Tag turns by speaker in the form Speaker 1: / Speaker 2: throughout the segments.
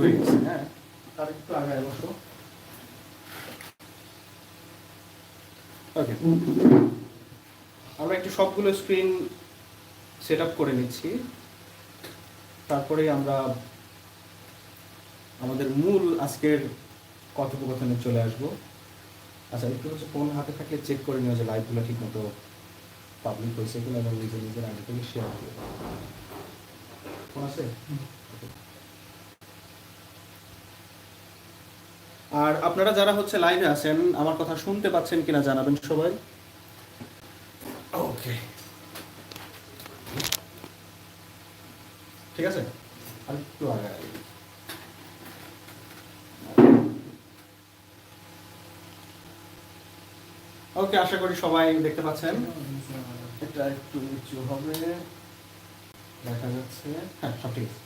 Speaker 1: হয়ে হ্যাঁ আর একটু আগায় বসো। ওকে আমরা একটু সবগুলো স্ক্রিন সেট আপ করে নিচ্ছি। তারপরে আমরা আমাদের মূল আজকের কথোপকথনে চলে আসব। আচ্ছা একটু হচ্ছে ফোন হাতে থাকলে চেক করে নিও যে লাইভগুলো ঠিক মতো পাবলিক হয়েছে কিনা এবং নিজের নিজের আগে থেকে শেয়ার করবে ফোন আছে? আর আপনারা যারা হচ্ছে লাইভে আছেন আমার কথা শুনতে পাচ্ছেন কিনা জানাবেন সবাই। ওকে ঠিক আছে? আর একটু আগে। ওকে আশা করি সবাই দেখতে পাচ্ছেন। এটা একটু উঁচু হবে। দেখা যাচ্ছে। হ্যাঁ সব ঠিক আছে।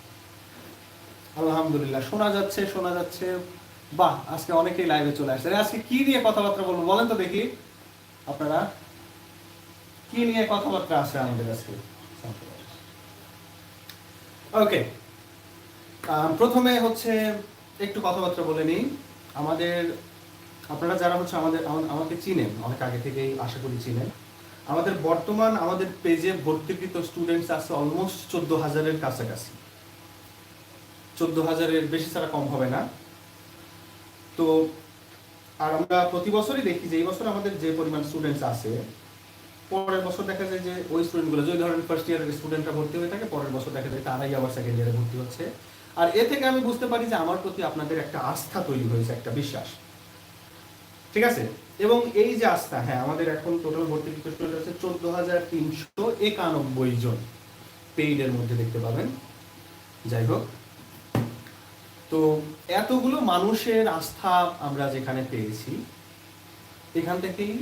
Speaker 1: আলহামদুলিল্লাহ শোনা যাচ্ছে শোনা যাচ্ছে। বাহ, আজকে অনেকেই লাইভে চলে আসছে। আজকে কি নিয়ে কথাবার্তা বলব? বলেন তো দেখি। আপনারা, কি নিয়ে কথাবার্তা আছে আমাদের আজকে? ওকে প্রথমে হচ্ছে একটু কথাবার্তা বলে নিই। আমাদের, আপনারা যারা হচ্ছে আমাদের আমাকে চিনেন, অনেক আগে থেকেই আশা করি চিনেন। আমাদের বর্তমান, আমাদের পেজে ভর্তিকৃত স্টুডেন্টস আছে অলমোস্ট চোদ্দ হাজারের কাছাকাছি। চোদ্দ হাজারের বেশি ছাড়া কম হবে না। তো আর আমরা প্রতি বছরই দেখি যে এই বছর আমাদের যে পরিমাণ স্টুডেন্টস আছে, পরের বছর দেখা যায় যে ওই স্টুডেন্টগুলো যে ধরেন ফার্স্ট ইয়ারের স্টুডেন্টরা ভর্তি হয়ে থাকে, পরের বছর দেখা যায় তারাই আবার সেকেন্ড ইয়ারে ভর্তি হচ্ছে। আর এ থেকে আমি বুঝতে পারি যে আমার প্রতি আপনাদের একটা আস্থা তৈরি হয়েছে, একটা বিশ্বাস। ঠিক আছে? এবং এই যে আস্থা হ্যাঁ আমাদের এখন টোটাল ভর্তি স্টুডেন্ট আছে চোদ্দ হাজার তিনশো একানব্বই জন পেইডের মধ্যে দেখতে পাবেন। যাই হোক তো এতগুলো মানুষের আস্থা আমরা যেখানে পেয়েছি, এখান থেকেই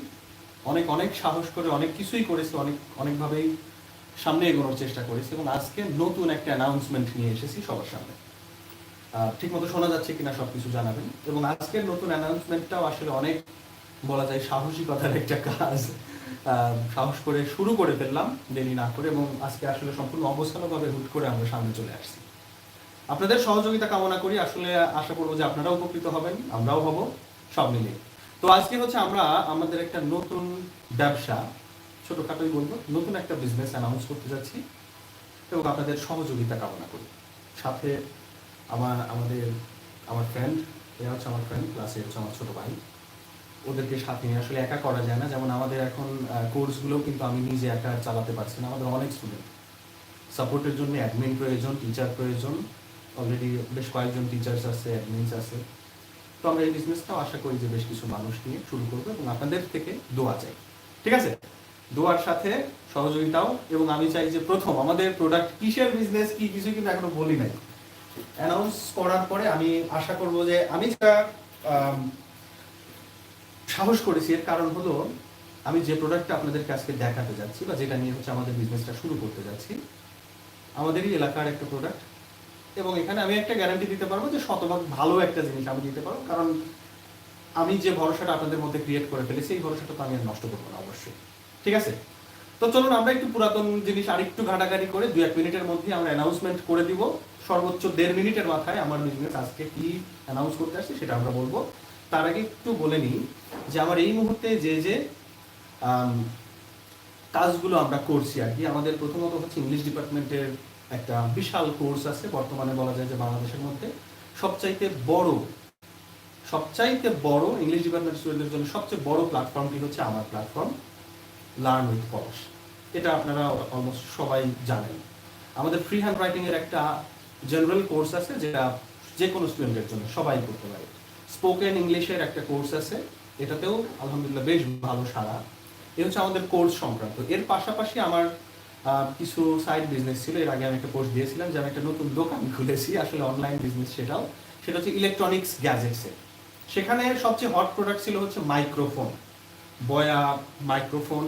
Speaker 1: অনেক অনেক সাহস করে, অনেক কিছুই করেছে, অনেক, অনেকভাবেই সামনে এগোনোর চেষ্টা করেছি এবং আজকে নতুন একটা অ্যানাউন্সমেন্ট নিয়ে এসেছি সবার সামনে। ঠিক মতো শোনা যাচ্ছে কিনা সব কিছু জানাবেন। এবং আজকের নতুন অ্যানাউন্সমেন্টটাও আসলে অনেক বলা যায় সাহসিকতার একটা কাজ। সাহস করে শুরু করে ফেললাম, দেরি না করে, এবং আজকে আসলে সম্পূর্ণ অবস্থানভাবে হুট করে আমরা সামনে চলে আসছি। আপনাদের সহযোগিতা কামনা করি। আসলে আশা করব যে আপনারাও উপকৃত হবেন, আমরাও হব সব মিলে। তো আজকে হচ্ছে আমরা আমাদের একটা নতুন ব্যবসা, ছোটখাটোই বলব, নতুন একটা বিজনেস অ্যানাউন্স করতে যাচ্ছি এবং আপনাদের সহযোগিতা কামনা করি। সাথে আমার, আমাদের, আমার ফ্রেন্ড এরা হচ্ছে আমার ফ্রেন্ড প্লাস এ হচ্ছে আমার ছোটো ভাই। ওদেরকে সাথে নিয়ে আসলে একা করা যায় না। যেমন আমাদের এখন কোর্সগুলোও কিন্তু আমি নিজে একা চালাতে পারছি না। আমাদের অনেক স্টুডেন্ট সাপোর্টের জন্য অ্যাডমিন প্রয়োজন টিচার প্রয়োজন। অলরেডি বেশ কয়েকজন টিচার্স আছে অ্যাডমিনস আছে। তো আমরা এই বিজনেসটাও আশা করি যে বেশ কিছু মানুষ নিয়ে শুরু করব এবং আপনাদের থেকে দোয়া চাই। ঠিক আছে? দোয়ার সাথে সহযোগিতাও এবং আমি চাই যে প্রথম আমাদের প্রোডাক্ট কিসের বিজনেস কি কিছু কিন্তু এখনও বলি নাই। অ্যানাউন্স করার পরে আমি আশা করব যে আমি আম, সাহস করেছি এর কারণ হলো আমি যে প্রোডাক্টটা আপনাদেরকে আজকে দেখাতে যাচ্ছি বা যেটা নিয়ে হচ্ছে আমাদের বিজনেসটা শুরু করতে যাচ্ছি আমাদেরই এলাকার একটা প্রোডাক্ট এবং এখানে আমি একটা গ্যারান্টি দিতে পারব যে শতভাগ ভালো একটা জিনিস আমি দিতে পারব। কারণ আমি যে ভরসাটা আপনাদের মধ্যে ক্রিয়েট করে ফেলেছি, এই ভরসাটা তো আমি আর নষ্ট করব না, অবশ্যই। ঠিক আছে? তো চলুন আমরা একটু পুরাতন জিনিস আরেকটু ঘাটাঘাটি করে দু এক মিনিটের মধ্যে আমরা অ্যানাউন্সমেন্ট করে দিব। সর্বোচ্চ দেড় মিনিটের মাথায় আমার বিজনেস আজকে কি অ্যানাউন্স করতে আসছে সেটা আমরা বলব। তার আগে একটু বলে নিই যে আমার এই মুহূর্তে যে যে কাজগুলো আমরা করছি আর কি, আমাদের প্রথমত হচ্ছে ইংলিশ ডিপার্টমেন্টের একটা বিশাল কোর্স আছে, বর্তমানে বলা যায় যে বাংলাদেশের মধ্যে। সবচাইতে বড় সবচাইতে বড় ইংলিশ ডিপার্টমেন্ট স্টুডেন্টদের জন্য সবচেয়ে বড় প্ল্যাটফর্মটি হচ্ছে আমার প্ল্যাটফর্ম লার্ন উইথ পলস এটা আপনারা অলমোস্ট সবাই জানেন। আমাদের ফ্রি হ্যান্ড রাইটিং এর একটা জেনারেল কোর্স আছে যেটা যে কোনো স্টুডেন্টের জন্য সবাই করতে পারে। স্পোকেন ইংলিশের একটা কোর্স আছে, এটাতেও আলহামদুলিল্লাহ বেশ ভালো সারা এ হচ্ছে আমাদের কোর্স সংক্রান্ত। এর পাশাপাশি আমার কিছু সাইড বিজনেস ছিল, এর আগে আমি একটা পোস্ট দিয়েছিলাম যে আমি একটা নতুন দোকান খুলেছি, আসলে অনলাইন বিজনেস সেটাও। সেটা হচ্ছে ইলেকট্রনিক্স গ্যাজেটসের সেখানে সবচেয়ে হট প্রোডাক্ট ছিল হচ্ছে মাইক্রোফোন বয়া মাইক্রোফোন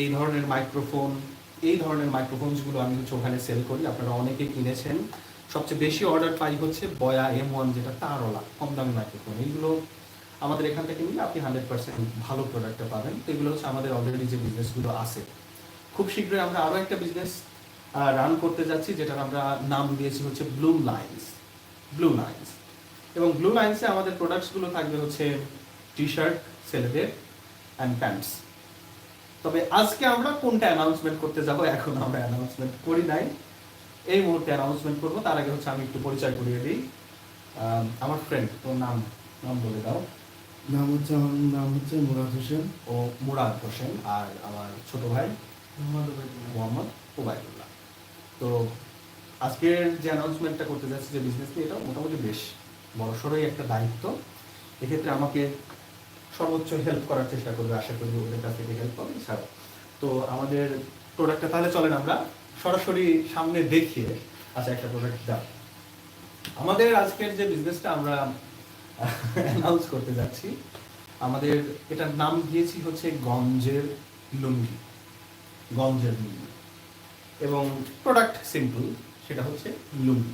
Speaker 1: এই ধরনের মাইক্রোফোন এই ধরনের মাইক্রোফোনসগুলো আমি হচ্ছে ওখানে সেল করি। আপনারা অনেকে কিনেছেন। সবচেয়ে বেশি অর্ডার পাই হচ্ছে বয়া এম ওয়ান যেটা তারওয়ালা, কম দামি মাইক্রোফোন এইগুলো আমাদের এখান থেকে নিলে আপনি হান্ড্রেড পার্সেন্ট ভালো প্রোডাক্টটা পাবেন। তো এগুলো হচ্ছে আমাদের অলরেডি যে বিজনেসগুলো আছে। খুব শীঘ্রই আমরা আরও একটা বিজনেস রান করতে যাচ্ছি যেটার আমরা নাম দিয়েছি হচ্ছে ব্লুম লাইন্স ব্লু লাইন্স এবং ব্লু লাইন্সে আমাদের প্রোডাক্টসগুলো থাকবে হচ্ছে টি শার্ট ছেলেদের অ্যান্ড প্যান্টস তবে আজকে আমরা কোনটা অ্যানাউন্সমেন্ট করতে যাব এখন আমরা অ্যানাউন্সমেন্ট করি নাই। এই মুহূর্তে অ্যানাউন্সমেন্ট করব তার আগে হচ্ছে আমি একটু পরিচয় করিয়ে দিই। আমার ফ্রেন্ড তোর নাম নাম বলে দাও।
Speaker 2: নাম হচ্ছে আমার নাম হচ্ছে মুরাদ হোসেন।
Speaker 1: ও মুরাদ হোসেন আর আমার ছোট ভাই। মোহাম্মদ ওবায়দুল্লাহ। তো আজকের যে অ্যানাউন্সমেন্টটা করতে যাচ্ছি যে বিজনেস নিয়ে এটা মোটামুটি বেশ বড়সড়ই একটা দায়িত্ব। এক্ষেত্রে আমাকে সর্বোচ্চ হেল্প করার চেষ্টা করবে, আশা করি ওদের কাছ থেকে হেল্প পাবে এছাড়াও তো আমাদের প্রোডাক্টটা তাহলে চলেন আমরা সরাসরি সামনে দেখিয়ে। আচ্ছা একটা প্রোডাক্ট দাও। আমাদের আজকের যে বিজনেসটা আমরা অ্যানাউন্স করতে যাচ্ছি, আমাদের এটার নাম দিয়েছি হচ্ছে গঞ্জের লুঙ্গি। গঞ্জের লুঙ্গি এবং প্রোডাক্ট সিম্পল সেটা হচ্ছে লুঙ্গি।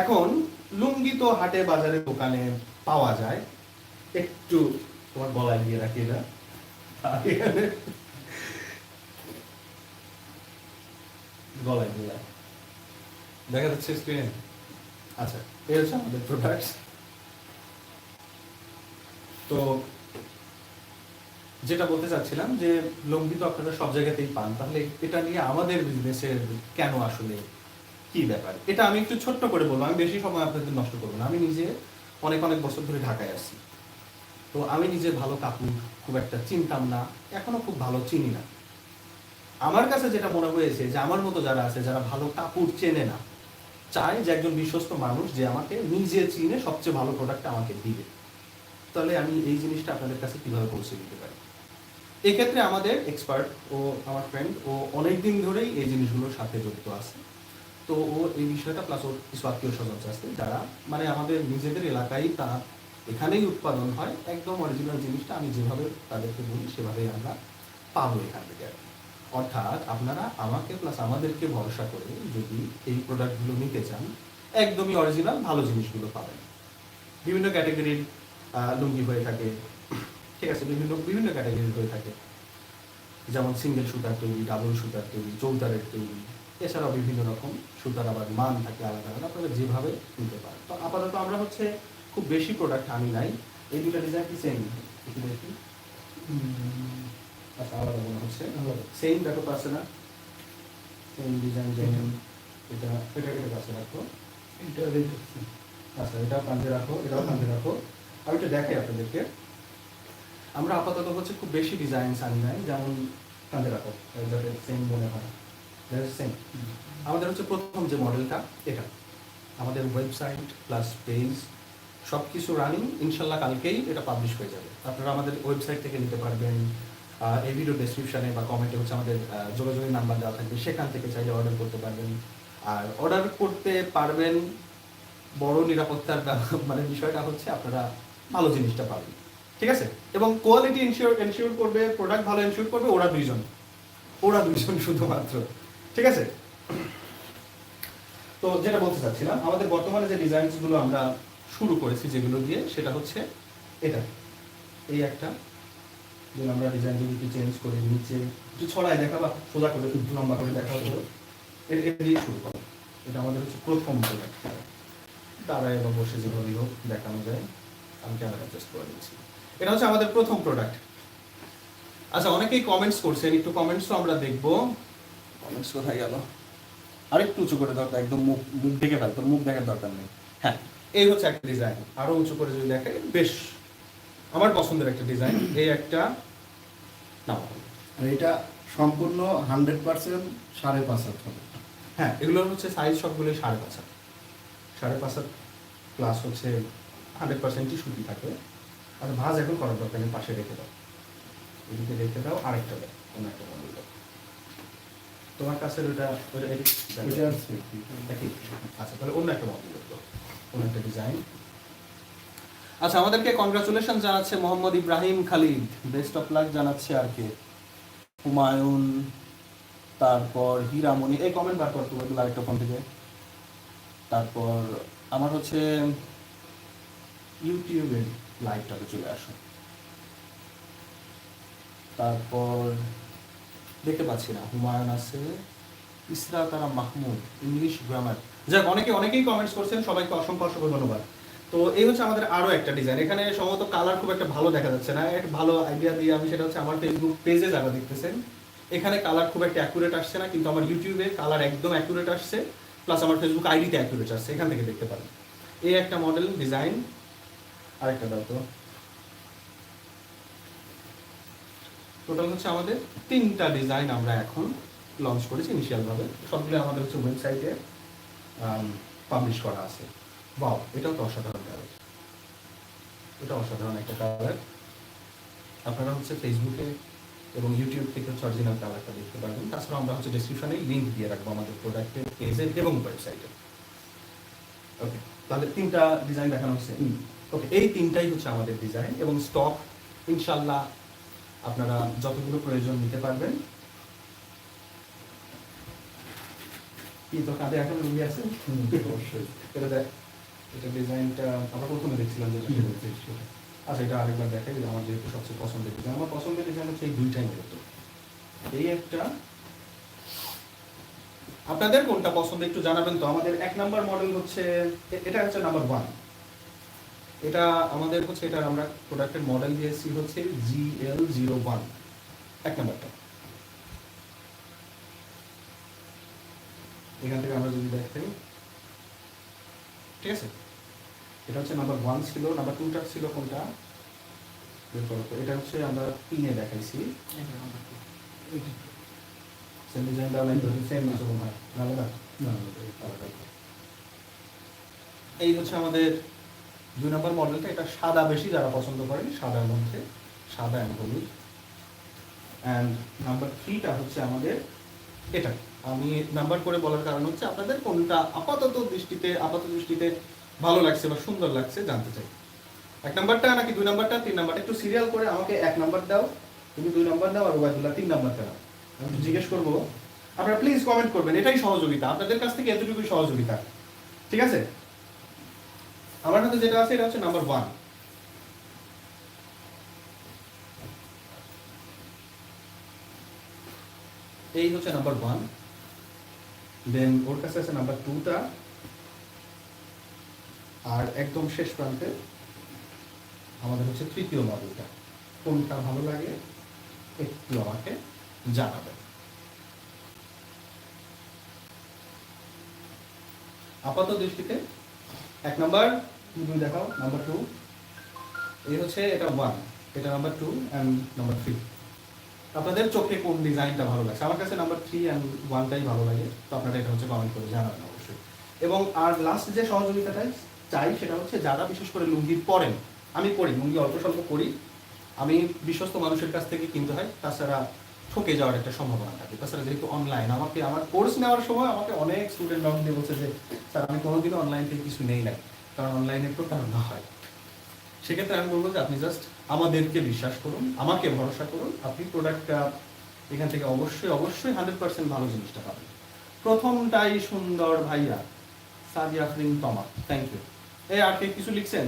Speaker 1: এখন লুঙ্গি তো হাটে বাজারে দোকানে পাওয়া যায়। একটু তোমার গলায় দিয়ে রাখি এখানে গলায় দিয়ে। দেখা যাচ্ছে স্ক্রিনে আচ্ছা এই হচ্ছে আমাদের প্রোডাক্টস তো যেটা বলতে চাচ্ছিলাম যে লুঙ্গি তো আপনারা সব জায়গাতেই পান। তাহলে এটা নিয়ে আমাদের বিজনেসের কেন আসলে কি ব্যাপার? এটা আমি একটু ছোট্ট করে বলব, আমি বেশি সময় আপনাদের নষ্ট করব না। আমি নিজে অনেক অনেক বছর ধরে ঢাকায় আছি। তো আমি নিজে ভালো কাপড় খুব একটা চিনতাম না, এখনও খুব ভালো চিনি না। আমার কাছে যেটা মনে হয়েছে যে, আমার মতো যারা আছে, যারা ভালো কাপড় চেনে না, চায় যে একজন বিশ্বস্ত মানুষ যে আমাকে নিজে চিনে সবচেয়ে ভালো প্রোডাক্ট আমাকে দিবে। তাহলে আমি এই জিনিসটা আপনাদের কাছে কীভাবে পৌঁছে দিতে পারি? এক্ষেত্রে আমাদের এক্সপার্ট ও আমার ফ্রেন্ড ও অনেক দিন ধরেই এই জিনিসগুলোর সাথে জড়িত আছে। তো ও এই বিষয়টা প্লাস ওর কিছু আত্মীয় স্বজন আছে যারা মানে আমাদের নিজেদের এলাকায় তা এখানেই উৎপাদন হয়। একদম অরিজিনাল জিনিসটা আমি যেভাবে তাদেরকে বলি সেভাবেই আমরা পাবো এখান থেকে। অর্থাৎ আপনারা আমাকে প্লাস আমাদেরকে ভরসা করে যদি এই প্রোডাক্টগুলো নিতে চান, একদমই অরিজিনাল ভালো জিনিসগুলো পাবেন। বিভিন্ন ক্যাটাগরির লুঙ্গি হয়ে থাকে ঠিক আছে বিভিন্ন বিভিন্ন ক্যাটাগরির হয়ে থাকে। যেমন সিঙ্গেল সুতার তৈরি ডাবল সুতার তৈরি চৌতারের তৈরি। এছাড়াও বিভিন্ন রকম সুতার আবার মান থাকে আলাদা আলাদা আপনারা যেভাবে নিতে পারেন। তো আপাতত আমরা হচ্ছে খুব বেশি প্রোডাক্ট আনি নাই। এই দুটো ডিজাইন কি সেম একটু দেখি। আচ্ছা আলাদা মনে হচ্ছে। সেম দেখো পাচ্ছে না? সেম ডিজাইন যেমন এটা। এটা এটা কাছে রাখো।
Speaker 2: এটা
Speaker 1: আচ্ছা এটা কাঁধে রাখো এটাও কাঁধে রাখো। আমি একটু দেখাই আপনাদেরকে। আমরা আপাতত হচ্ছে খুব বেশি ডিজাইন আনি নাই, যেমন কাঁধে রাখো যাতে সেম মনে হয়। সেম আমাদের হচ্ছে প্রথম যে মডেলটা, এটা। আমাদের ওয়েবসাইট প্লাস পেজ সব কিছু রানিং ইনশাল্লাহ কালকেই এটা পাবলিশ হয়ে যাবে। আপনারা আমাদের ওয়েবসাইট থেকে নিতে পারবেন। এই ভিডিও ডেসক্রিপশনে বা কমেন্টে হচ্ছে আমাদের যোগাযোগের নাম্বার দেওয়া থাকবে। সেখান থেকে চাইলে অর্ডার করতে পারবেন। আর অর্ডার করতে পারবেন, বড় নিরাপত্তার মানে বিষয়টা হচ্ছে আপনারা ভালো জিনিসটা পাবেন। ঠিক আছে? এবং কোয়ালিটি ইনশিওর এনশিওর করবে প্রোডাক্ট ভালো এনশিওর করবে ওরা দুইজন। ওরা দুইজন শুধুমাত্র। ঠিক আছে? তো যেটা বলতে চাচ্ছিলাম, আমাদের বর্তমানে যে ডিজাইনসগুলো আমরা শুরু করেছি যেগুলো দিয়ে, সেটা হচ্ছে এটা। এই একটা যে আমরা ডিজাইন যদি একটু চেঞ্জ করে নিচে, একটু ছড়ায় দেখা বা সোজা করে, একটু লম্বা করে দেখা হলো। এর দিয়ে শুরু করো। এটা আমাদের হচ্ছে প্রথম প্রোডাক্ট দাঁড়ায় বা বসে যেভাবে হোক দেখানো যায়, আমি ক্যামেরা চেস্ট করে দিচ্ছি। এটা হচ্ছে আমাদের প্রথম প্রোডাক্ট আচ্ছা অনেকেই কমেন্টস করছেন একটু কমেন্টসও আমরা দেখব। কমেন্টস কোথায় গেল? আরেকটু উঁচু করে দরকার একদম মুখ মুখ দেখে ফেল তোর মুখ দেখার দরকার নেই। হ্যাঁ। এই হচ্ছে একটা ডিজাইন আরও উঁচু করে যদি দেখে বেশ আমার পছন্দের একটা ডিজাইন এই একটা না
Speaker 2: আর এটা সম্পূর্ণ হান্ড্রেড পার্সেন্ট সাড়ে পাঁচ হাত হবে।
Speaker 1: হ্যাঁ এগুলোর হচ্ছে সাইজ সবগুলো সাড়ে পাঁচ হাত। সাড়ে পাঁচ হাত প্লাস হচ্ছে হান্ড্রেড পার্সেন্টই সুতি থাকে। আর ভাজ এখন করার দরকার নেই পাশে রেখে দাও। এদিকে রেখে দাও আরেকটা দাও অন্য একটা মডেল দাও তোমার কাছে ওটা আচ্ছা তাহলে অন্য একটা মডেল দাও অন্য একটা ডিজাইন আচ্ছা আমাদেরকে কংগ্রাচুলেশন জানাচ্ছে Mohammad Ibrahim Khalid. Best of luck জানাচ্ছে আর কে? হুমায়ুন তারপর হীরামণি। এই কমেন্ট বার কর তুমি আরেকটা ফোন থেকে। তারপর আমার হচ্ছে ইউটিউবের লাইভটাতে চলে আসো। তারপর দেখতে পাচ্ছি না, হুমায়ুন আছে, ইসরা তারা মাহমুদ, ইংলিশ গ্রামার। যাক, অনেকে, অনেকেই কমেন্টস করছেন, সবাইকে অসংখ্য অসংখ্য ধন্যবাদ। তো এই হচ্ছে আমাদের আরও একটা ডিজাইন এখানে সম্ভবত কালার খুব একটা ভালো দেখা যাচ্ছে না। একটা ভালো আইডিয়া দিয়ে আমি সেটা হচ্ছে আমার ফেসবুক পেজে যারা দেখতেছেন, এখানে কালার খুব একটা অ্যাকুরেট আসছে না, কিন্তু আমার ইউটিউবে কালার একদম অ্যাকুরেট আসছে প্লাস আমার ফেসবুক আইডিতে অ্যাকুরেট আসছে। এখান থেকে দেখতে পারেন। এই একটা মডেল ডিজাইন আরেকটা দাও তো। টোটাল হচ্ছে আমাদের তিনটা ডিজাইন আমরা এখন লঞ্চ করেছি ইনিশিয়াল ভাবে সবগুলো আমাদের হচ্ছে ওয়েবসাইটে পাবলিশ করা আছে। বাও এটাও তো অসাধারণ কালার এটা অসাধারণ একটা কালার আপনারা হচ্ছে ফেসবুকে এবং ইউটিউব থেকে হচ্ছে অরিজিনাল কালারটা দেখতে পারবেন। তাছাড়া আমরা হচ্ছে ডিসক্রিপশনে লিঙ্ক দিয়ে রাখব আমাদের প্রোডাক্টের পেজে এবং ওয়েবসাইটে ওকে তাহলে তিনটা ডিজাইন দেখানো হচ্ছে। ওকে এই তিনটাই হচ্ছে আমাদের ডিজাইন এবং স্টক ইনশাল্লাহ আপনারা যতগুলো প্রয়োজন নিতে পারবেন। কি তো কাঁধে এখন রুগী আছে?
Speaker 2: অবশ্যই।
Speaker 1: এটা দেখ এটা ডিজাইনটা আমরা প্রথমে দেখছিলাম যে আচ্ছা এটা আরেকবার দেখাই আমার যেহেতু সবচেয়ে পছন্দের ডিজাইন আমার পছন্দের ডিজাইন হচ্ছে এই দুইটাই মূলত। এই একটা আপনাদের কোনটা পছন্দ একটু জানাবেন তো? আমাদের এক নাম্বার মডেল হচ্ছে এটা হচ্ছে নাম্বার ওয়ান এটা আমাদের হচ্ছে, এটা আমরা প্রোডাক্টের মডেল দিয়েছি হচ্ছে জি এল জিরো ওয়ান এক নাম্বারটা। এখান থেকে আমরা যদি দেখাই ঠিক আছে? এটা হচ্ছে নাম্বার ওয়ান ছিল নাম্বার টুটা ছিল কোনটা। এটা হচ্ছে আমরা তিনে দেখাইছি। এই হচ্ছে আমাদের দুই নম্বর মডেলটা, এটা সাদা বেশি, যারা পছন্দ করেন, সাদার মধ্যে, সাদা অ্যান্ড হলুদ। অ্যান্ড নাম্বার থ্রিটা হচ্ছে আমাদের এটা। আমি নাম্বার করে বলার কারণ হচ্ছে আপনাদের কোনটা আপাতত দৃষ্টিতে আপাতত দৃষ্টিতে ভালো লাগছে বা সুন্দর লাগছে জানতে চাই। এক নাম্বারটা নাকি দুই নাম্বারটা, তিন নাম্বারটা? একটু সিরিয়াল করে আমাকে এক নাম্বার দাও। তুমি দুই নাম্বার দাও আর ওবায়দুল্লাহ তিন নাম্বারটা দাও। আমি জিজ্ঞেস করব। আপনারা প্লিজ কমেন্ট করবেন। এটাই সহযোগিতা। আপনাদের কাছ থেকে এতটুকুই সহযোগিতা। ঠিক আছে? আমার হাতে যেটা আছে, এটা হচ্ছে নাম্বার ওয়ান এই হচ্ছে নাম্বার ওয়ান দেন ওর কাছে আছে নাম্বার টুটা আর একদম শেষ প্রান্তে আমাদের হচ্ছে তৃতীয় মডেলটা কোনটা ভালো লাগে? একটু আমাকে জানাবেন আপাত দৃষ্টিতে এক নাম্বার দুই দেখাও নাম্বার টু এই হচ্ছে এটা ওয়ান এটা number two and number three আপনাদের চোখে কোন ডিজাইনটা ভালো লাগছে? আমার কাছে নাম্বার থ্রি অ্যান্ড ওয়ানটাই ভালো লাগে, তো আপনারা এটা হচ্ছে কমেন্ট করে জানাবেন অবশ্যই। এবং আর লাস্ট যে সহযোগিতাটা চাই, সেটা হচ্ছে যারা বিশেষ করে লুঙ্গি পরেন, আমি পরি, লুঙ্গি অল্প স্বল্প পরি, আমি বিশ্বস্ত মানুষের কাছ থেকে কিনতে হয়, তাছাড়া ঠকে যাওয়ার একটা সম্ভাবনা থাকে। তাছাড়া যেহেতু অনলাইন আমাকে, আমার কোর্স নেওয়ার সময় আমাকে অনেক স্টুডেন্ট দিয়ে বলছে যে, স্যার, আমি কোনোদিনও অনলাইন থেকে কিছু নেই নাই। কারণ অনলাইনে প্রতারণা হয়। সেক্ষেত্রে আমি বলব যে আপনি জাস্ট আমাদেরকে বিশ্বাস করুন, আমাকে ভরসা করুন, আপনি প্রোডাক্টটা এখান থেকে অবশ্যই অবশ্যই হান্ড্রেড পার্সেন্ট ভালো জিনিসটা পাবেন। প্রথমটাই সুন্দর ভাইয়া, সাদিয়া আফরিন তমা। থ্যাংক ইউ এই আর কে কিছু লিখছেন?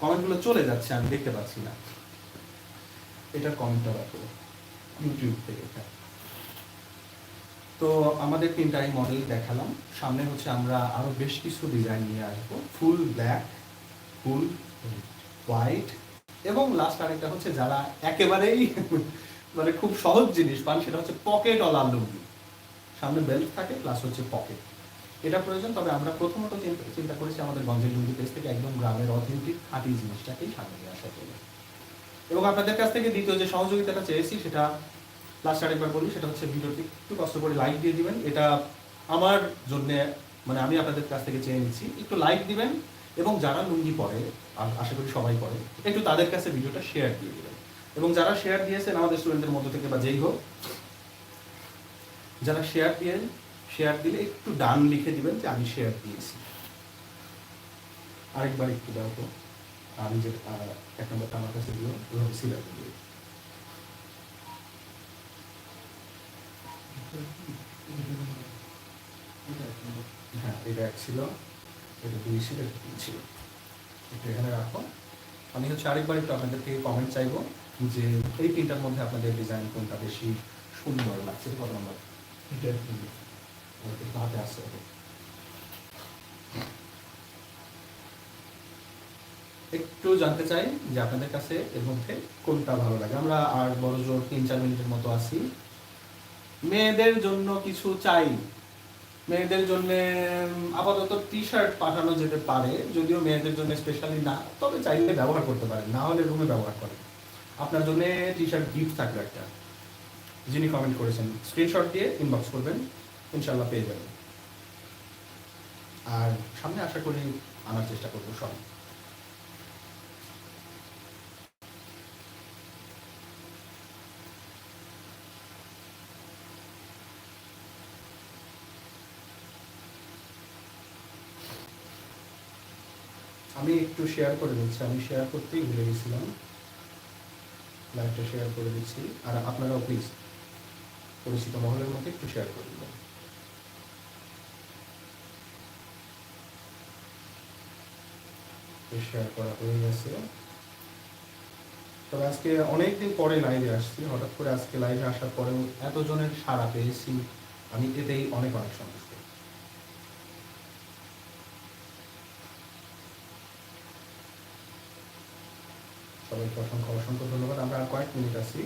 Speaker 1: কমেন্টগুলো চলে যাচ্ছে, আমি দেখতে পাচ্ছি না। এটার কমেন্টটা রাখো ইউটিউব থেকে। তো আমাদের তিনটাই মডেল দেখালাম। সামনে হচ্ছে আমরা আরও বেশ কিছু ডিজাইন নিয়ে আসব। ফুল ব্ল্যাক ফুল হোয়াইট এবং লাস্ট আরেকটা হচ্ছে যারা একেবারেই মানে খুব সহজ জিনিস পান, সেটা হচ্ছে পকেট অলা লুঙ্গি সামনে বেল্ট থাকে প্লাস হচ্ছে পকেট এটা প্রয়োজন, তবে আমরা প্রথমত চিন্তা- করেছি আমাদের গঞ্জের লুঙ্গি পেজ থেকে একদম গ্রামের অথেন্টিক খাঁটি জিনিসটাকেই সামনে নিয়ে জন্য। এবং আপনাদের কাছ থেকে দ্বিতীয় যে সহযোগিতাটা চেয়েছি, সেটা লাস্ট আরেকবার বলি সেটা হচ্ছে ভিডিওটি একটু কষ্ট করে লাইক দিয়ে দিবেন। এটা আমার জন্য মানে আমি আপনাদের কাছ থেকে চেয়ে নিচ্ছি। একটু লাইক দিবেন এবং যারা লুঙ্গি পরে আশা করি সবাই পরে, একটু তাদের কাছে ভিডিওটা শেয়ার দিয়ে দিবেন। এবং যারা শেয়ার দিয়েছেন আমাদের স্টুডেন্টদের মধ্য থেকে বা যেই হোক, যারা শেয়ার দিয়ে শেয়ার দিলে একটু ডান লিখে দিবেন যে আমি শেয়ার দিয়েছি। আরেকবার একটু দাও তো আমি যে এক নম্বরটা আমার কাছে দিও ওইভাবে সিলেক্ট দিও হ্যাঁ এটা এক ছিল এটা দুই ছিল এটা তিন ছিল। একটু এখানে রাখো। আমি হচ্ছে আরেকবার একটু আপনাদের থেকে কমেন্ট চাইব যে এই তিনটার মধ্যে আপনাদের ডিজাইন কোনটা বেশি সুন্দর লাগছে কত নম্বর?
Speaker 2: এটা
Speaker 1: হাতে আসছে একটু জানতে চাই যে আপনাদের কাছে এর মধ্যে কোনটা ভালো লাগে? আমরা আর বড় জোর তিন চার মিনিটের মতো আছি। মেয়েদের জন্য কিছু চাই। মেয়েদের জন্য আপাতত টি শার্ট পাঠানো যেতে পারে, যদিও মেয়েদের জন্য স্পেশালি না, তবে চাইলে ব্যবহার করতে পারেন, না হলে রুমে ব্যবহার করেন। আপনার জন্য টি শার্ট গিফট থাকবে একটা। যিনি কমেন্ট করেছেন স্ক্রিনশট দিয়ে ইনবক্স করবেন ইনশাল্লাহ পেয়ে যাবেন। আর সামনে আশা করি আনার চেষ্টা করব সব একটু শেয়ার করে দিচ্ছি। আমি শেয়ার করতেই ভুলে গেছিলাম। লাইভটা শেয়ার করে দিচ্ছি। আর আপনারাও প্লিজ পরিচিত মহলের মধ্যে একটু শেয়ার করে দিবেন। শেয়ার করা হয়ে গেছে। তবে আজকে অনেকদিন পরে লাইভে আসছি। হঠাৎ করে আজকে লাইভে আসার পরেও এতজনের সাড়া পেয়েছি। আমি এতেই অনেক অনেক সন্তুষ্ট। সবাইকে অসংখ্য অসংখ্য ধন্যবাদ। আমরা আর কয়েক মিনিট আছি।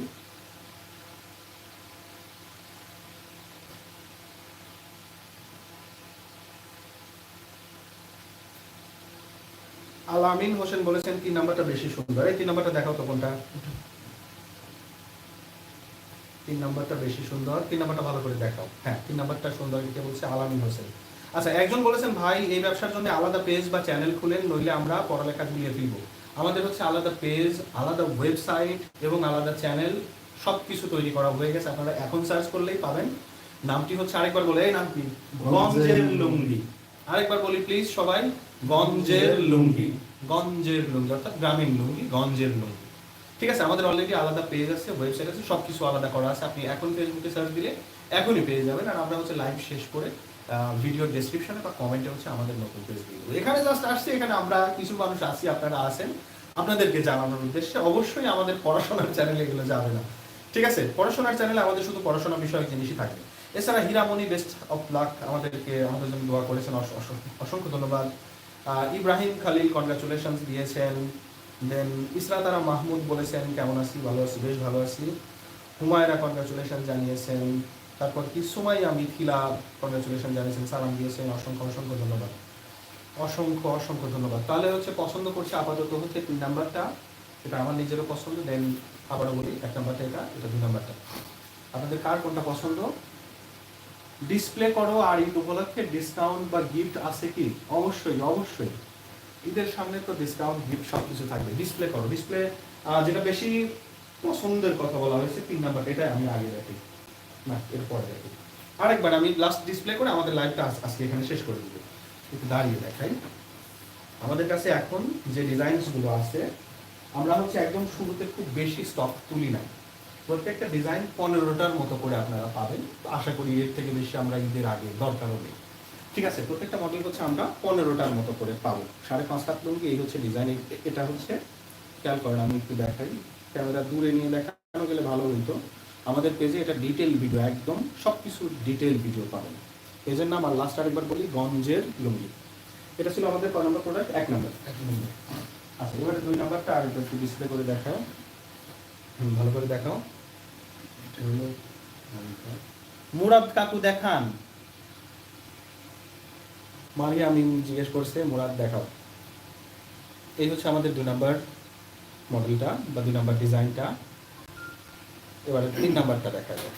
Speaker 1: আলামিন হোসেন বলেছেন, তিন নাম্বারটা বেশি সুন্দর। এই তিন নাম্বারটা দেখাও তো কোনটা? তিন নাম্বারটা বেশি সুন্দর। তিন নাম্বারটা ভালো করে দেখাও। হ্যাঁ তিন নাম্বারটা সুন্দর। কে বলছে আলামিন হোসেন। আচ্ছা একজন বলেছেন, ভাই, এই ব্যবসার জন্য আলাদা পেজ বা চ্যানেল খুলেন, নইলে আমরা পড়ালেখা গুলিয়ে দিব আমাদের হচ্ছে আলাদা পেজ আলাদা ওয়েবসাইট এবং আলাদা চ্যানেল সব কিছু তৈরি করা হয়ে গেছে। আপনারা এখন সার্চ করলেই পাবেন। নামটি হচ্ছে আরেকবার বলে এই নামটি গঞ্জের লুঙ্গি। আরেকবার বলি প্লিজ সবাই গঞ্জের লুঙ্গি। গঞ্জের লুঙ্গি অর্থাৎ গ্রামীণ লুঙ্গি গঞ্জের লুঙ্গি। ঠিক আছে আমাদের অলরেডি আলাদা পেজ আছে ওয়েবসাইট আছে সব কিছু আলাদা করা আছে। আপনি এখন ফেসবুকে সার্চ দিলে এখনই পেয়ে যাবেন। আর আমরা হচ্ছে লাইভ শেষ করে ভিডিও ডেসক্রিপশনে বা কমেন্টে হচ্ছে আমাদের নতুন পেজ দিয়ে। এখানে জাস্ট আসছি, এখানে আমরা কিছু মানুষ আছি, আপনারা আছেন। আপনাদেরকে জানানোর উদ্দেশ্যে অবশ্যই আমাদের পড়াশোনার চ্যানেলে এগুলো যাবে না। ঠিক আছে? পড়াশোনার চ্যানেলে আমাদের শুধু পড়াশোনা বিষয়ক জিনিসই থাকবে এছাড়া হীরামণি বেস্ট অফ লাক আমাদেরকে, আমাদের জন্য দোয়া করেছেন। অস- অস- অসংখ্য ধন্যবাদ। ইব্রাহিম খালিল কনগ্রাচুলেশন দিয়েছেন। দেন ইসরাতারা মাহমুদ বলেছেন, কেমন আছি? ভালো আছি, বেশ ভালো আছি। হুমায়রা কনগ্রাচুলেশন জানিয়েছেন। তারপর কি আমি মিথিলা কনগ্রাচুলেশন জানিয়েছেন। সালাম দিয়েছেন অসংখ্য অসংখ্য ধন্যবাদ। অসংখ্য অসংখ্য ধন্যবাদ। তাহলে হচ্ছে পছন্দ করছে আপাতত হচ্ছে তিন নাম্বারটা। এটা আমার নিজেরও পছন্দ, দেন আবারও বলি, এক নাম্বারটা এটা এটা দুই নাম্বারটা। আপনাদের কার কোনটা পছন্দ? ডিসপ্লে করো আর ঈদ উপলক্ষে ডিসকাউন্ট বা গিফট আছে কি? অবশ্যই অবশ্যই। ঈদের সামনে তো ডিসকাউন্ট গিফট সব কিছু থাকবে। ডিসপ্লে করো। ডিসপ্লে যেটা বেশি পছন্দের কথা বলা হয়েছে, তিন নাম্বার এটা আমি আগে রাখি না, এরপরে রাখি আরেকবার আমি লাস্ট ডিসপ্লে করে আমাদের লাইভটা আজকে এখানে শেষ করে একটু দাঁড়িয়ে দেখাই। আমাদের কাছে এখন যে ডিজাইনসগুলো আছে, আমরা হচ্ছে একদম শুরুতে খুব বেশি স্টক তুলি প্রত্যেকটা ডিজাইন পনেরোটার মতো করে আপনারা পাবেন। আশা করি এর থেকে বেশি আমরা ঈদের আগে দরকারও নেই। ঠিক আছে, প্রত্যেকটা মডেল হচ্ছে আমরা পনেরোটার মতো করে পাবো। সাড়ে পাঁচ লুঙ্গি এই হচ্ছে ডিজাইন এটা হচ্ছে, খেয়াল করেন আমি একটু দেখাই। ক্যামেরা দূরে নিয়ে দেখানো গেলে ভালো হইতো। আমাদের পেজে এটা ডিটেল ভিডিও একদম সব কিছু ডিটেল ভিডিও পাবেন পেজের নাম আর লাস্ট আরেকবার বলি গঞ্জের লুঙ্গি। এটা ছিল আমাদের কয় নম্বর প্রোডাক্ট এক নম্বর এক নম্বর আচ্ছা এবারে দুই নম্বরটা আর একটু ডিসপ্লে করে দেখাও। ভালো করে দেখাও। মুরাদ কাকু দেখান। মারিয়া আমি জিজ্ঞেস করছে মুরাদ দেখাও। এই হচ্ছে আমাদের দুই নাম্বার মডেলটা বা দুই নাম্বার ডিজাইনটা এবারে তিন নাম্বারটা দেখা যায়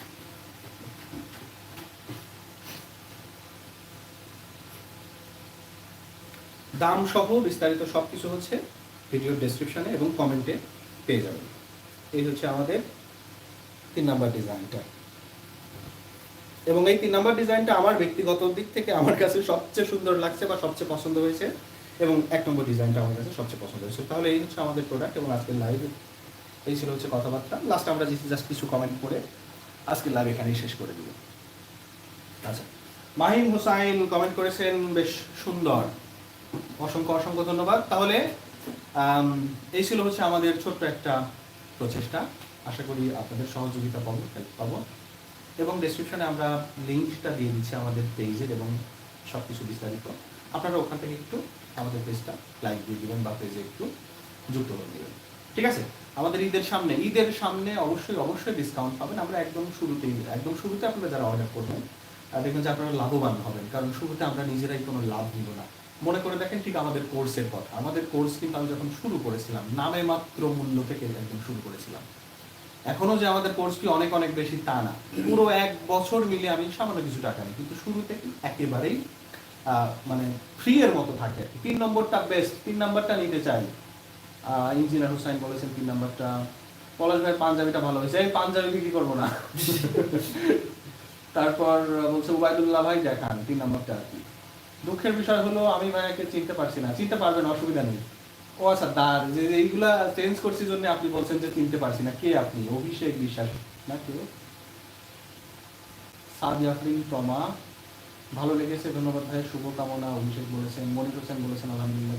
Speaker 1: দাম সহ বিস্তারিত সব কিছু হচ্ছে ভিডিওর ডেসক্রিপশনে এবং কমেন্টে পেয়ে যাবেন। এই হচ্ছে আমাদের তিন নাম্বার ডিজাইনটা এবং এই তিন নাম্বার ডিজাইনটা আমার ব্যক্তিগত দিক থেকে আমার কাছে সবচেয়ে সুন্দর লাগছে বা সবচেয়ে পছন্দ হয়েছে এবং এক নম্বর ডিজাইনটা আমার কাছে সবচেয়ে পছন্দ হয়েছে। তাহলে এই হচ্ছে আমাদের প্রোডাক্ট এবং আজকের লাইভ এই ছিল হচ্ছে কথাবার্তা। লাস্ট আমরা জাস্ট কিছু কমেন্ট করে আজকে লাইভ এখানেই শেষ করে দিব। আচ্ছা। মাহিম হুসাইন কমেন্ট করেছেন, বেশ সুন্দর। অসংখ্য অসংখ্য ধন্যবাদ। তাহলে এই ছিল হচ্ছে আমাদের ছোট্ট একটা প্রচেষ্টা। আশা করি আপনাদের সহযোগিতা পাবো পাবো। এবং ডেসক্রিপশনে আমরা লিঙ্কটা দিয়ে দিচ্ছি আমাদের পেজের এবং সব কিছু বিস্তারিত। আপনারা ওখান থেকে একটু আমাদের পেজটা লাইক দিয়ে দিবেন বা পেজে একটু যুক্ত করে দেবেন। ঠিক আছে? আমাদের ঈদের সামনে ঈদের সামনে অবশ্যই অবশ্যই ডিসকাউন্ট পাবেন। আমরা একদম শুরুতেই একদম শুরুতে আপনারা যারা অর্ডার করবেন দেখবেন যে আপনারা লাভবান হবেন। কারণ শুরুতে আমরা নিজেরাই কোনো লাভ নিব না। মনে করে দেখেন ঠিক আমাদের কোর্সের কথা। আমাদের কোর্স কিন্তু আমি যখন শুরু করেছিলাম, নামে মাত্র মূল্য থেকে একদম শুরু করেছিলাম। এখনও যে আমাদের কোর্স কি অনেক অনেক বেশি তা না। পুরো এক বছর মিলে আমি সামান্য কিছু টাকা নিই। কিন্তু শুরুতে একেবারেই মানে ফ্রি এর মতো থাকে। তিন নম্বরটা বেস্ট তিন নম্বরটা নিতে চাই। ইঞ্জিনিয়ার হুসাইন বলেছেন তিন নম্বরটা? পলাশ ভাই, পাঞ্জাবিটা ভালো হয়েছে। এই পাঞ্জাবি বিক্রি করব না? তারপর বলছে উবাইদুল্লাহ ভাই দেখান, তিন নম্বরটা আর কি। দুঃখের বিষয় হলো, আমি ভাইয়াকে চিনতে পারছি না। চিনতে পারবেন, অসুবিধা নেই। ও আচ্ছা দার যে এইগুলা চেঞ্জ করছি জন্য আপনি বলছেন যে চিনতে পারছি না। কে আপনি? অভিষেক বিশ্বাস। না কে সাদি আফরিন ভালো লেগেছে, ধন্যবাদ ভাই শুভকামনা, অভিষেক বলেছেন, মনির হোসেন বলেছেন, আলহামদুলিল্লাহ।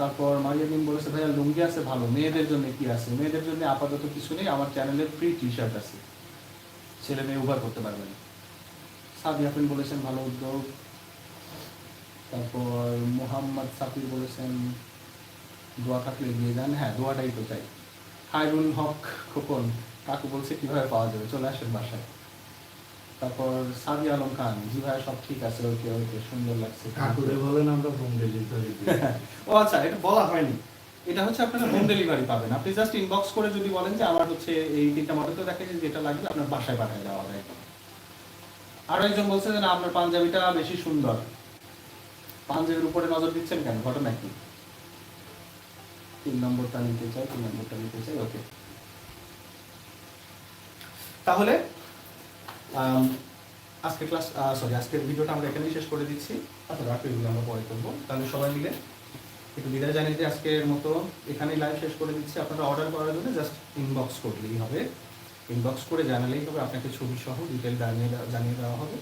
Speaker 1: তারপর মারিয়ামিন বলেছে, ভাইয়া, লুঙ্গি আছে, ভালো। মেয়েদের জন্য কি আছে? মেয়েদের জন্য আপাতত কিছু নেই। আমার চ্যানেলে ফ্রি টি শার্ট আছে। ছেলে মেয়ে উবার করতে পারবেন সাদি আফরিন বলেছেন, ভালো উদ্যোগ। তারপর মোহাম্মদ সাকির বলেছেন, দোয়া থাকলে এগিয়ে যান। হ্যাঁ দোয়াটাই তো চাই। খায়রুল হক খোকন, কাকু বলছে, কীভাবে পাওয়া যাবে? চলে আসেন বাসায়। তারপর সাদি আলম খান জি ভাই সব ঠিক আছে ওকে ওকে সুন্দর লাগছে।
Speaker 2: কাকুরে বলেন আমরা হোম ডেলিভারি
Speaker 1: ও আচ্ছা এটা বলা হয়নি। এটা হচ্ছে আপনারা হোম ডেলিভারি পাবেন। আপনি জাস্ট ইনবক্স করে যদি বলেন যে আমার হচ্ছে এই তিনটা মডেল তো দেখে যেটা লাগবে আপনার বাসায় পাঠিয়ে দেওয়া হবে। আরও একজন বলছে যে না আপনার পাঞ্জাবিটা বেশি সুন্দর। পাঞ্জাবির উপরে নজর দিচ্ছেন কেন? ঘটনা কি? তিন নম্বরটা নিতে চাই তিন নম্বরটা নিতে চাই ওকে। তাহলে আম, আজকের ক্লাস সরি আজকের ভিডিওটা আমরা এখানেই শেষ করে দিচ্ছি। আচ্ছা রাখো এগুলো আমরা পরে করব। তাহলে সবাই মিলে একটু বিদায় জানিয়ে দিয়ে আজকের মতো। এখানেই লাইভ শেষ করে দিচ্ছি। আপনারা অর্ডার করার জন্য জাস্ট ইনবক্স করলেই হবে। ইনবক্স করে জানালেই হবে আপনাকে ছবি সহ ডিটেল জানিয়ে দেওয়া- জানিয়ে দেওয়া হবে।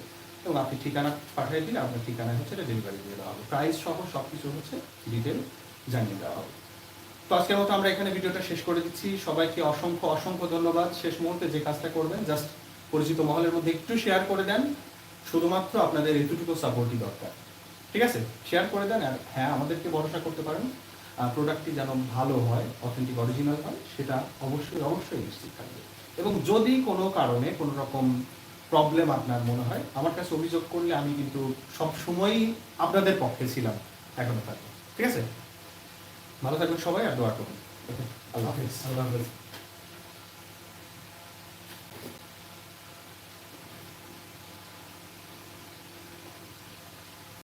Speaker 1: এবং আপনি ঠিকানা পাঠিয়ে দিলে আপনার ঠিকানায় হচ্ছে এটা ডেলিভারি দিয়ে দেওয়া হবে। প্রাইস সহ সব কিছু হচ্ছে ডিটেল জানিয়ে দেওয়া হবে। তো আজকের মতো আমরা এখানে ভিডিওটা শেষ করে দিচ্ছি। সবাইকে অসংখ্য অসংখ্য ধন্যবাদ। শেষ মুহূর্তে যে কাজটা করবেন জাস্ট পরিচিত মহলের মধ্যে একটু শেয়ার করে দেন, শুধুমাত্র আপনাদের এতটুকু সাপোর্টই দরকার। ঠিক আছে? শেয়ার করে দেন আর হ্যাঁ আমাদেরকে ভরসা করতে পারেন। প্রোডাক্টটি যেন ভালো হয় অথেন্টিক অরিজিনাল হয়, সেটা অবশ্যই অবশ্যই নিশ্চিত থাকবে। এবং যদি কোনো কারণে কোনো রকম প্রবলেম আপনার মনে হয়, আমার কাছে অভিযোগ করলে আমি কিন্তু সব সময়ই আপনাদের পক্ষে ছিলাম এখনও থাকব ঠিক আছে? ভালো থাকবেন সবাই আর দোয়া করুন। আল্লাহ হাফিজ।
Speaker 2: আল্লাহ হাফেজ।